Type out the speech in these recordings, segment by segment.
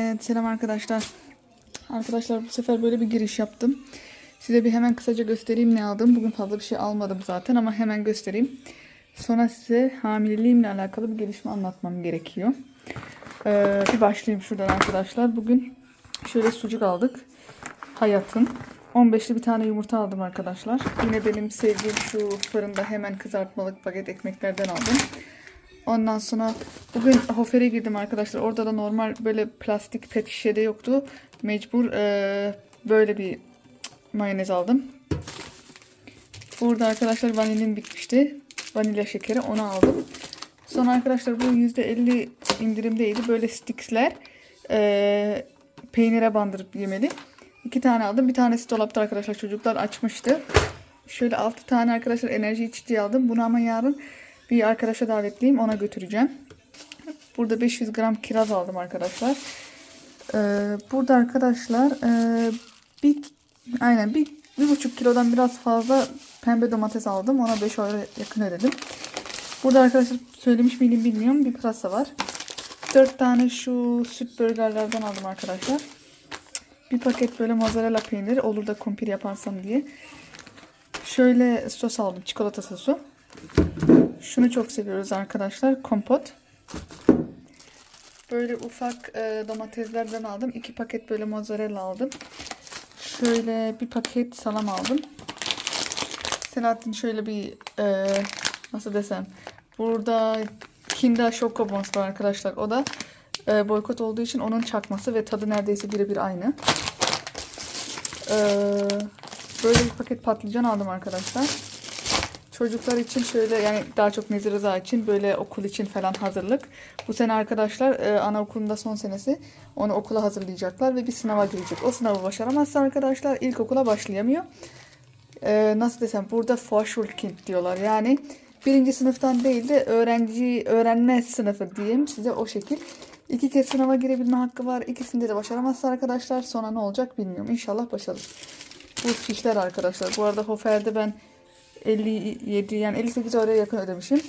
Evet selam arkadaşlar. Arkadaşlar bu sefer böyle bir giriş yaptım. Size bir hemen kısaca göstereyim ne aldım. Bugün fazla bir şey almadım zaten ama hemen göstereyim. Sonra size hamileliğimle alakalı bir gelişme anlatmam gerekiyor. Ee, bir başlayayım şuradan arkadaşlar. Bugün şöyle sucuk aldık. Hayatın. 15'li bir tane yumurta aldım arkadaşlar. Yine benim sevdiğim şu fırında hemen kızartmalık paket ekmeklerden aldım. Ondan sonra bugün Hofer'e girdim arkadaşlar. Orada da normal böyle plastik pet şişede yoktu. Mecbur eee, böyle bir mayonez aldım. Burada arkadaşlar vanilin bitmişti. Vanilya şekeri onu aldım. Sonra arkadaşlar bu %50 indirimdeydi. Böyle sticksler eee, peynire bandırıp yemeli. İki tane aldım. Bir tanesi dolapta arkadaşlar. Çocuklar açmıştı. Şöyle 6 tane arkadaşlar enerji içeceği aldım. Bunu ama yarın bir arkadaşa davetliyim. Ona götüreceğim. Burada 500 gram kiraz aldım arkadaşlar. Ee, burada arkadaşlar ee, bir aynen bir, bir buçuk kilodan biraz fazla pembe domates aldım. Ona 5 euro yakın ödedim. Burada arkadaşlar söylemiş miydim bilmiyorum. Bir pırasa var. 4 tane şu süt burgerlerden aldım arkadaşlar. Bir paket böyle mozzarella peyniri olur da kumpir yaparsam diye. Şöyle sos aldım. Çikolata sosu. Şunu çok seviyoruz arkadaşlar. Kompot. Böyle ufak e, domateslerden aldım. İki paket böyle mozzarella aldım. Şöyle bir paket salam aldım. Selahattin şöyle bir e, nasıl desem. Burada Kinder Schokobons var arkadaşlar. O da e, boykot olduğu için onun çakması ve tadı neredeyse birebir aynı. E, böyle bir paket patlıcan aldım arkadaşlar. Çocuklar için şöyle yani daha çok Nezir Rıza için böyle okul için falan hazırlık. Bu sene arkadaşlar e, anaokulunda son senesi onu okula hazırlayacaklar ve bir sınava girecek. O sınavı başaramazsa arkadaşlar ilkokula başlayamıyor. E, nasıl desem burada Vorschulkind diyorlar. Yani birinci sınıftan değil de öğrenci öğrenme sınıfı diyeyim size o şekil. İki kez sınava girebilme hakkı var. İkisinde de başaramazsa arkadaşlar sonra ne olacak bilmiyorum. İnşallah başarır. Bu fişler arkadaşlar. Bu arada Hofer'de ben 57 yani 58 euroya yakın ödemişim.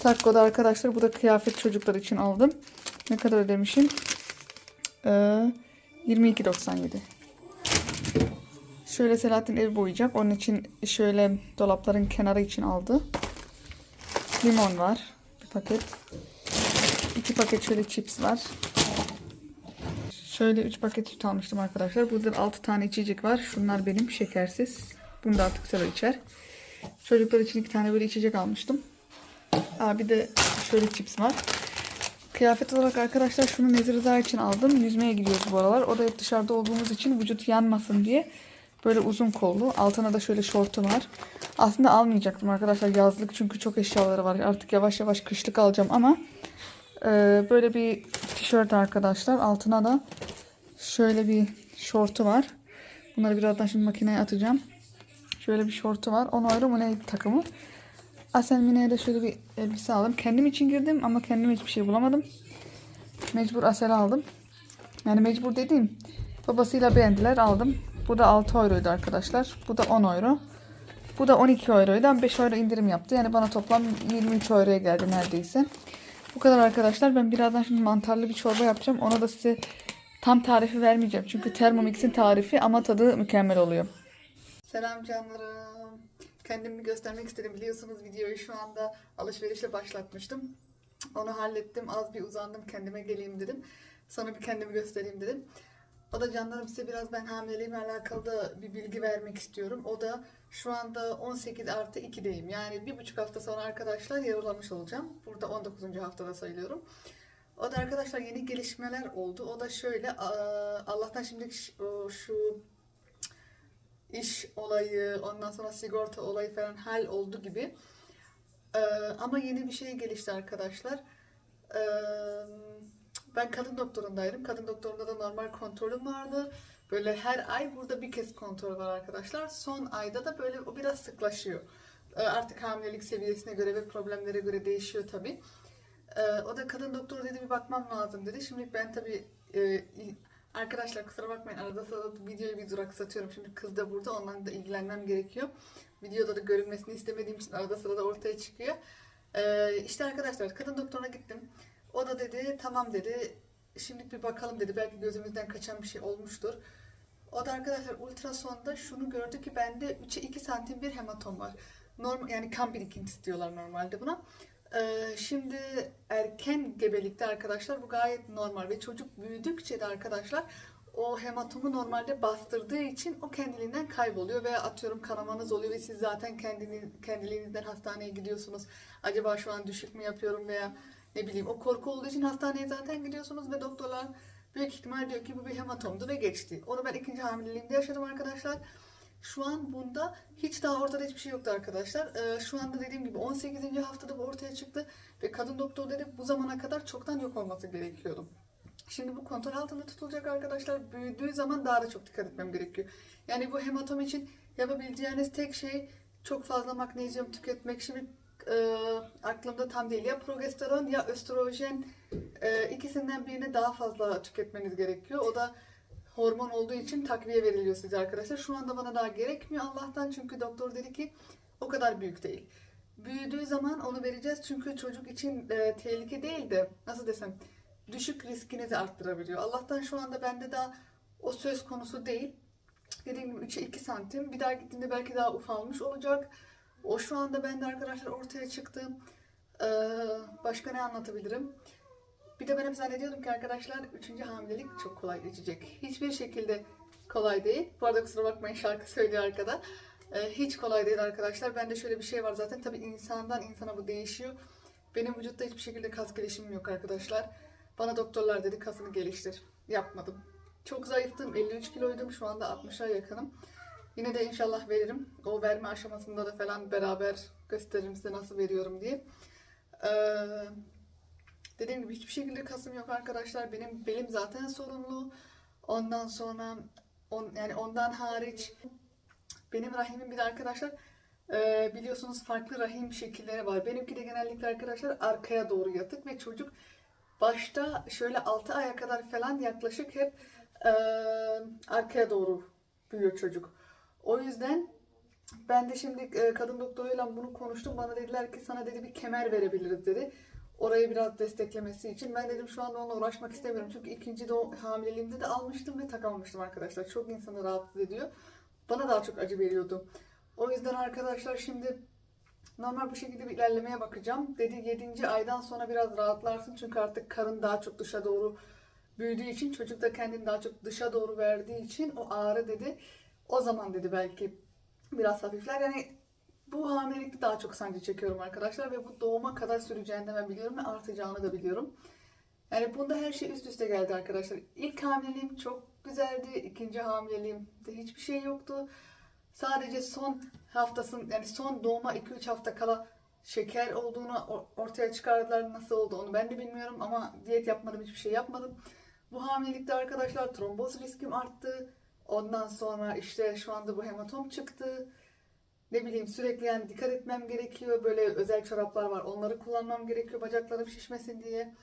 Takko'da arkadaşlar bu da kıyafet çocuklar için aldım. Ne kadar ödemişim? Ee, 22.97. Şöyle Selahattin ev boyayacak. Onun için şöyle dolapların kenarı için aldı. Limon var. Bir paket. İki paket şöyle chips var. Şöyle 3 paket süt almıştım arkadaşlar. Burada 6 tane içecek var. Şunlar benim şekersiz. Bunu da artık Sera içer. Çocuklar için iki tane böyle içecek almıştım. Aa, bir de şöyle chips var. Kıyafet olarak arkadaşlar şunu Nezir Rıza için aldım. Yüzmeye gidiyoruz bu aralar. O da hep dışarıda olduğumuz için vücut yanmasın diye. Böyle uzun kollu. Altına da şöyle şortu var. Aslında almayacaktım arkadaşlar yazlık çünkü çok eşyaları var. Artık yavaş yavaş kışlık alacağım ama e, böyle bir tişört arkadaşlar. Altına da şöyle bir şortu var. Bunları birazdan şimdi makineye atacağım. Şöyle bir şortu var. 10 euro mu ne takımı. Asel Mine'ye de şöyle bir elbise aldım. Kendim için girdim ama kendim hiçbir şey bulamadım. Mecbur Asel'e aldım. Yani mecbur dediğim babasıyla beğendiler aldım. Bu da 6 euroydu arkadaşlar. Bu da 10 euro. Bu da 12 euroydu. 5 euro indirim yaptı. Yani bana toplam 23 euroya geldi neredeyse. Bu kadar arkadaşlar. Ben birazdan şimdi mantarlı bir çorba yapacağım. Ona da size tam tarifi vermeyeceğim. Çünkü Thermomix'in tarifi ama tadı mükemmel oluyor. Selam canlarım. Kendimi göstermek istedim. Biliyorsunuz videoyu şu anda alışverişle başlatmıştım. Onu hallettim. Az bir uzandım. Kendime geleyim dedim. Sonra bir kendimi göstereyim dedim. O da canlarım size biraz ben hamileliğimle alakalı da bir bilgi vermek istiyorum. O da şu anda 18 artı 2'deyim. Yani bir buçuk hafta sonra arkadaşlar yarılamış olacağım. Burada 19. haftada sayılıyorum. O da arkadaşlar yeni gelişmeler oldu. O da şöyle Allah'tan şimdi şu iş olayı, ondan sonra sigorta olayı falan hal oldu gibi. Ee, ama yeni bir şey gelişti arkadaşlar. Ee, ben kadın doktorundaydım. Kadın doktorunda da normal kontrolüm vardı. Böyle her ay burada bir kez kontrol var arkadaşlar. Son ayda da böyle o biraz sıklaşıyor. Ee, artık hamilelik seviyesine göre ve problemlere göre değişiyor tabii. Ee, o da kadın doktoru dedi bir bakmam lazım dedi. Şimdi ben tabii e, Arkadaşlar kusura bakmayın arada sırada videoyu bir duraksatıyorum. Şimdi kız da burada ondan da ilgilenmem gerekiyor. Videoda da görünmesini istemediğim için arada sırada ortaya çıkıyor. Ee, işte arkadaşlar kadın doktoruna gittim. O da dedi tamam dedi şimdilik bir bakalım dedi. Belki gözümüzden kaçan bir şey olmuştur. O da arkadaşlar ultrasonda şunu gördü ki bende 3'e 2 santim bir hematom var. Normal yani kan birikintisi diyorlar normalde buna. Ee, şimdi erken gebelikte arkadaşlar bu gayet normal ve çocuk büyüdükçe de arkadaşlar o hematomu normalde bastırdığı için o kendiliğinden kayboluyor veya atıyorum kanamanız oluyor ve siz zaten kendiniz, kendiliğinizden hastaneye gidiyorsunuz. Acaba şu an düşük mü yapıyorum veya ne bileyim o korku olduğu için hastaneye zaten gidiyorsunuz ve doktorlar büyük ihtimal diyor ki bu bir hematomdu ve geçti. Onu ben ikinci hamileliğimde yaşadım arkadaşlar. Şu an bunda hiç daha ortada hiçbir şey yoktu arkadaşlar. Ee, şu anda dediğim gibi 18. haftada bu ortaya çıktı ve kadın doktor dedi bu zamana kadar çoktan yok olması gerekiyordu. Şimdi bu kontrol altında tutulacak arkadaşlar. Büyüdüğü zaman daha da çok dikkat etmem gerekiyor. Yani bu hematom için yapabileceğiniz tek şey çok fazla magnezyum tüketmek. Şimdi e, aklımda tam değil. Ya progesteron ya östrojen e, ikisinden birini daha fazla tüketmeniz gerekiyor. O da hormon olduğu için takviye veriliyor size arkadaşlar. Şu anda bana daha gerekmiyor Allah'tan çünkü doktor dedi ki o kadar büyük değil. Büyüdüğü zaman onu vereceğiz çünkü çocuk için e, tehlike değil de nasıl desem düşük riskinizi arttırabiliyor. Allah'tan şu anda bende daha o söz konusu değil. Dediğim gibi 3'e 2 santim. Bir daha gittiğimde belki daha ufalmış olacak. O şu anda bende arkadaşlar ortaya çıktı. Ee, başka ne anlatabilirim? Bir de ben hep zannediyordum ki arkadaşlar 3. hamilelik çok kolay geçecek. Hiçbir şekilde kolay değil. Bu arada kusura bakmayın şarkı söylüyor arkada. Ee, hiç kolay değil arkadaşlar. Bende şöyle bir şey var zaten. Tabii insandan insana bu değişiyor. Benim vücutta hiçbir şekilde kas gelişimim yok arkadaşlar. Bana doktorlar dedi kasını geliştir. Yapmadım. Çok zayıftım. 53 kiloydum. Şu anda 60'a yakınım. Yine de inşallah veririm. O verme aşamasında da falan beraber gösteririm size nasıl veriyorum diye. Ee, dediğim gibi hiçbir şekilde kasım yok arkadaşlar. Benim belim zaten sorunlu. Ondan sonra on, yani ondan hariç benim rahimin bir de arkadaşlar e, biliyorsunuz farklı rahim şekilleri var. Benimki de genellikle arkadaşlar arkaya doğru yatık ve çocuk başta şöyle 6 aya kadar falan yaklaşık hep e, arkaya doğru büyüyor çocuk. O yüzden ben de şimdi e, kadın doktoruyla bunu konuştum. Bana dediler ki sana dedi bir kemer verebiliriz dedi. Orayı biraz desteklemesi için. Ben dedim şu anda onunla uğraşmak istemiyorum. Çünkü ikinci doğum hamileliğimde de almıştım ve takamamıştım arkadaşlar. Çok insanı rahatsız ediyor. Bana daha çok acı veriyordu. O yüzden arkadaşlar şimdi normal bu şekilde bir ilerlemeye bakacağım. Dedi 7. aydan sonra biraz rahatlarsın. Çünkü artık karın daha çok dışa doğru büyüdüğü için çocuk da kendini daha çok dışa doğru verdiği için o ağrı dedi. O zaman dedi belki biraz hafifler. Yani bu hamilelikte daha çok sancı çekiyorum arkadaşlar ve bu doğuma kadar süreceğini de ben biliyorum ve artacağını da biliyorum. Yani bunda her şey üst üste geldi arkadaşlar. İlk hamileliğim çok güzeldi. ikinci hamileliğimde hiçbir şey yoktu. Sadece son haftasın yani son doğuma 2-3 hafta kala şeker olduğunu or- ortaya çıkardılar. Nasıl oldu onu ben de bilmiyorum ama diyet yapmadım hiçbir şey yapmadım. Bu hamilelikte arkadaşlar tromboz riskim arttı. Ondan sonra işte şu anda bu hematom çıktı. Ne bileyim sürekli yani dikkat etmem gerekiyor. Böyle özel çoraplar var. Onları kullanmam gerekiyor bacaklarım şişmesin diye.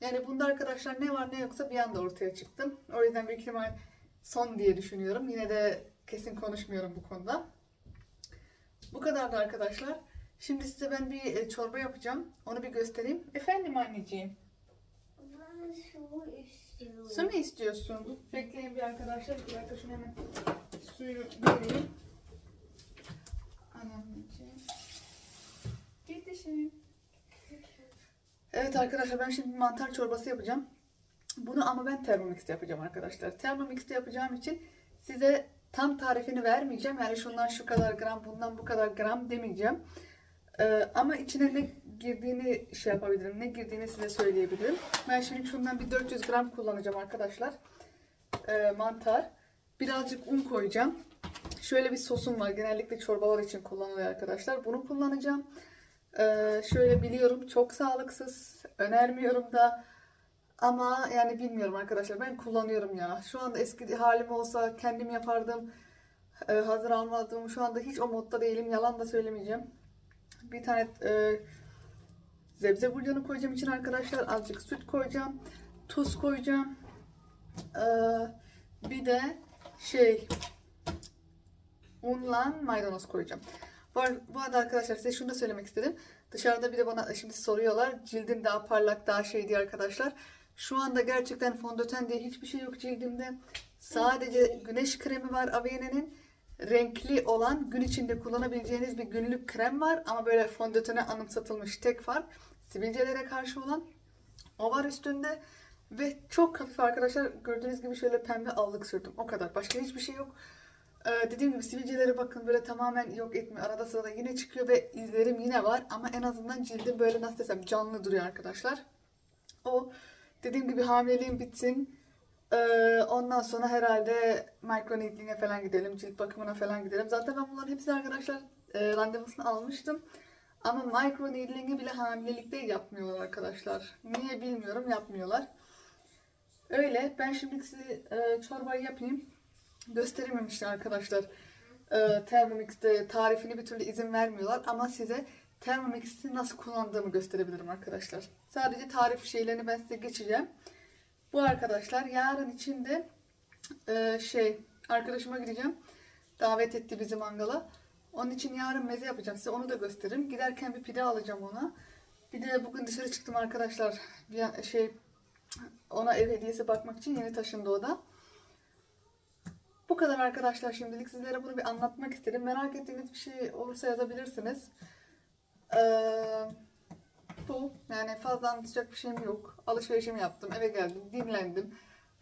Yani bunda arkadaşlar ne var ne yoksa bir anda ortaya çıktım. O yüzden büyük ihtimal son diye düşünüyorum. Yine de kesin konuşmuyorum bu konuda. Bu kadardı arkadaşlar. Şimdi size ben bir e, çorba yapacağım. Onu bir göstereyim. Efendim anneciğim. Ben su istiyorum. Su mu istiyorsun? Bekleyin bir arkadaşlar. Bir dakika şunu hemen suyu vereyim. Anneciğim. Yetişin. Evet arkadaşlar ben şimdi mantar çorbası yapacağım. Bunu ama ben Thermomix'te yapacağım arkadaşlar. Thermomix'te yapacağım için size tam tarifini vermeyeceğim. Yani şundan şu kadar gram, bundan bu kadar gram demeyeceğim. Ee, ama içine ne girdiğini şey yapabilirim. Ne girdiğini size söyleyebilirim. Ben şimdi şundan bir 400 gram kullanacağım arkadaşlar. Ee, mantar. Birazcık un koyacağım. Şöyle bir sosum var. Genellikle çorbalar için kullanılıyor arkadaşlar. Bunu kullanacağım. Ee, şöyle biliyorum çok sağlıksız. Önermiyorum da. Ama yani bilmiyorum arkadaşlar. Ben kullanıyorum ya. Şu anda eski halim olsa kendim yapardım. Ee, hazır almazdım. Şu anda hiç o modda değilim. Yalan da söylemeyeceğim. Bir tane e, zebze bulyonu koyacağım için arkadaşlar. Azıcık süt koyacağım. Tuz koyacağım. Ee, bir de şey unla maydanoz koyacağım. Bu, ar- bu arada arkadaşlar size şunu da söylemek istedim. Dışarıda bir de bana şimdi soruyorlar. Cildin daha parlak daha şey diye arkadaşlar. Şu anda gerçekten fondöten diye hiçbir şey yok cildimde. Sadece güneş kremi var Avene'nin. Renkli olan gün içinde kullanabileceğiniz bir günlük krem var. Ama böyle fondötene anımsatılmış tek fark. Sivilcelere karşı olan o var üstünde. Ve çok hafif arkadaşlar gördüğünüz gibi şöyle pembe allık sürdüm. O kadar. Başka hiçbir şey yok. Ee, dediğim gibi sivilcelere bakın böyle tamamen yok etmiyor. Arada sırada yine çıkıyor ve izlerim yine var. Ama en azından cildim böyle nasıl desem canlı duruyor arkadaşlar. O dediğim gibi hamileliğim bitsin. Ee, ondan sonra herhalde microneedling'e falan gidelim. Cilt bakımına falan gidelim. Zaten ben bunların hepsini arkadaşlar e, randevusunu almıştım. Ama microneedling'i bile hamilelikte yapmıyorlar arkadaşlar. Niye bilmiyorum yapmıyorlar. Öyle. Ben şimdi size e, çorbayı yapayım. Gösterememişler arkadaşlar. E, Thermomix'te tarifini bir türlü izin vermiyorlar. Ama size Thermomix'i nasıl kullandığımı gösterebilirim arkadaşlar. Sadece tarif şeylerini ben size geçeceğim. Bu arkadaşlar yarın için de e, şey arkadaşıma gideceğim. Davet etti bizi mangala. Onun için yarın meze yapacağım. Size onu da gösteririm. Giderken bir pide alacağım ona. Bir de bugün dışarı çıktım arkadaşlar. Bir şey ona ev hediyesi bakmak için yeni taşındı o da. Bu kadar arkadaşlar şimdilik sizlere bunu bir anlatmak istedim. Merak ettiğiniz bir şey olursa yazabilirsiniz. Ee, bu yani fazla anlatacak bir şeyim yok. Alışverişimi yaptım, eve geldim, dinlendim.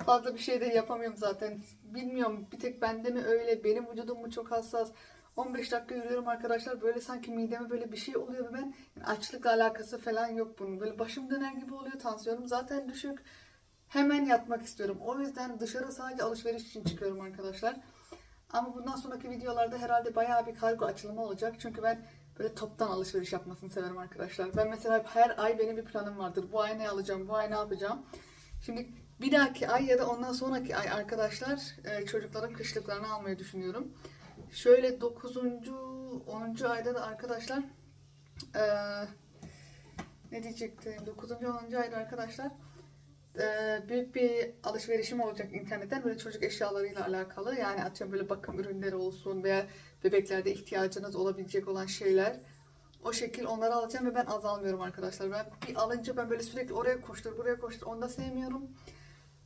Fazla bir şey de yapamıyorum zaten. Bilmiyorum bir tek bende mi öyle, benim vücudum mu çok hassas. 15 dakika yürüyorum arkadaşlar. Böyle sanki mideme böyle bir şey oluyor ben yani açlıkla alakası falan yok bunun. Böyle başım döner gibi oluyor. Tansiyonum zaten düşük. Hemen yatmak istiyorum. O yüzden dışarı sadece alışveriş için çıkıyorum arkadaşlar. Ama bundan sonraki videolarda herhalde bayağı bir kargo açılımı olacak. Çünkü ben böyle toptan alışveriş yapmasını severim arkadaşlar. Ben mesela her ay benim bir planım vardır. Bu ay ne alacağım, bu ay ne yapacağım. Şimdi bir dahaki ay ya da ondan sonraki ay arkadaşlar e, çocukların kışlıklarını almayı düşünüyorum. Şöyle 9. 10. ayda da arkadaşlar e, ne diyecektim? 9. 10. ayda arkadaşlar e, büyük bir alışverişim olacak internetten böyle çocuk eşyalarıyla alakalı. Yani atıyorum böyle bakım ürünleri olsun veya bebeklerde ihtiyacınız olabilecek olan şeyler. O şekil onları alacağım ve ben azalmıyorum arkadaşlar. Ben bir alınca ben böyle sürekli oraya koştur, buraya koştur. Onu da sevmiyorum.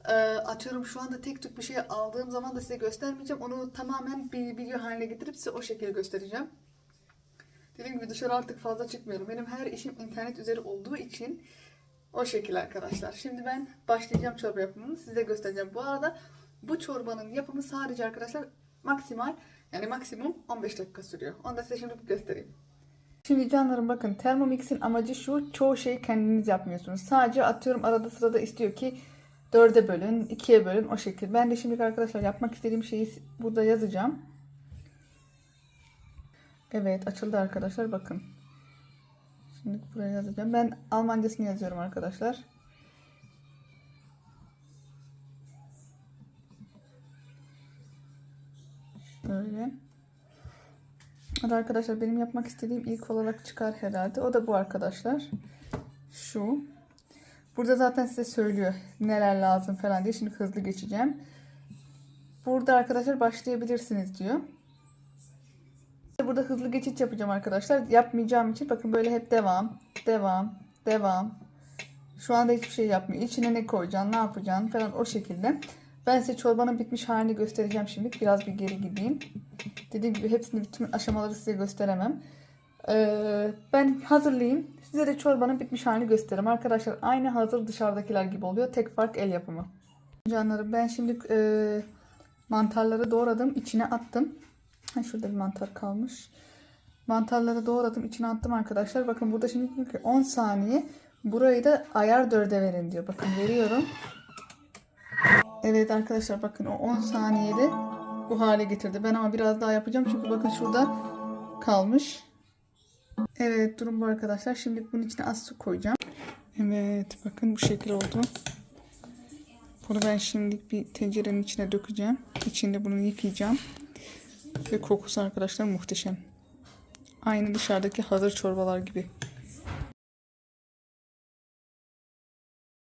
Ee, atıyorum şu anda tek tük bir şey aldığım zaman da size göstermeyeceğim. Onu tamamen bir video haline getirip size o şekilde göstereceğim. Dediğim gibi dışarı artık fazla çıkmıyorum. Benim her işim internet üzeri olduğu için o şekilde arkadaşlar. Şimdi ben başlayacağım çorba yapımını size göstereceğim. Bu arada bu çorbanın yapımı sadece arkadaşlar maksimal yani maksimum 15 dakika sürüyor. Onu da size şimdi göstereyim. Şimdi canlarım bakın Thermomix'in amacı şu çoğu şeyi kendiniz yapmıyorsunuz. Sadece atıyorum arada sırada istiyor ki dörde bölün, ikiye bölün o şekilde. Ben de şimdi arkadaşlar yapmak istediğim şeyi burada yazacağım. Evet açıldı arkadaşlar bakın. Şimdi buraya yazacağım. Ben Almancasını yazıyorum arkadaşlar. Şöyle. Hadi arkadaşlar benim yapmak istediğim ilk olarak çıkar herhalde. O da bu arkadaşlar. Şu. Burada zaten size söylüyor neler lazım falan diye. Şimdi hızlı geçeceğim. Burada arkadaşlar başlayabilirsiniz diyor. Burada hızlı geçiş yapacağım arkadaşlar. Yapmayacağım için bakın böyle hep devam, devam, devam. Şu anda hiçbir şey yapmıyor. İçine ne koyacaksın, ne yapacaksın falan o şekilde. Ben size çorbanın bitmiş halini göstereceğim şimdi. Biraz bir geri gideyim. Dediğim gibi hepsini bütün aşamaları size gösteremem. Ee, ben hazırlayayım. Size de çorbanın bitmiş halini gösteririm. Arkadaşlar aynı hazır dışarıdakiler gibi oluyor. Tek fark el yapımı. Canlarım ben şimdi e, mantarları doğradım. içine attım. Ha, şurada bir mantar kalmış. Mantarları doğradım. içine attım arkadaşlar. Bakın burada şimdi diyor ki 10 saniye. Burayı da ayar 4'e verin diyor. Bakın veriyorum. Evet arkadaşlar bakın o 10 saniyede bu hale getirdi. Ben ama biraz daha yapacağım. Çünkü bakın şurada kalmış. Evet durum bu arkadaşlar. Şimdi bunun içine az su koyacağım. Evet bakın bu şekil oldu. Bunu ben şimdi bir tencerenin içine dökeceğim. İçinde bunu yıkayacağım. Ve kokusu arkadaşlar muhteşem. Aynı dışarıdaki hazır çorbalar gibi.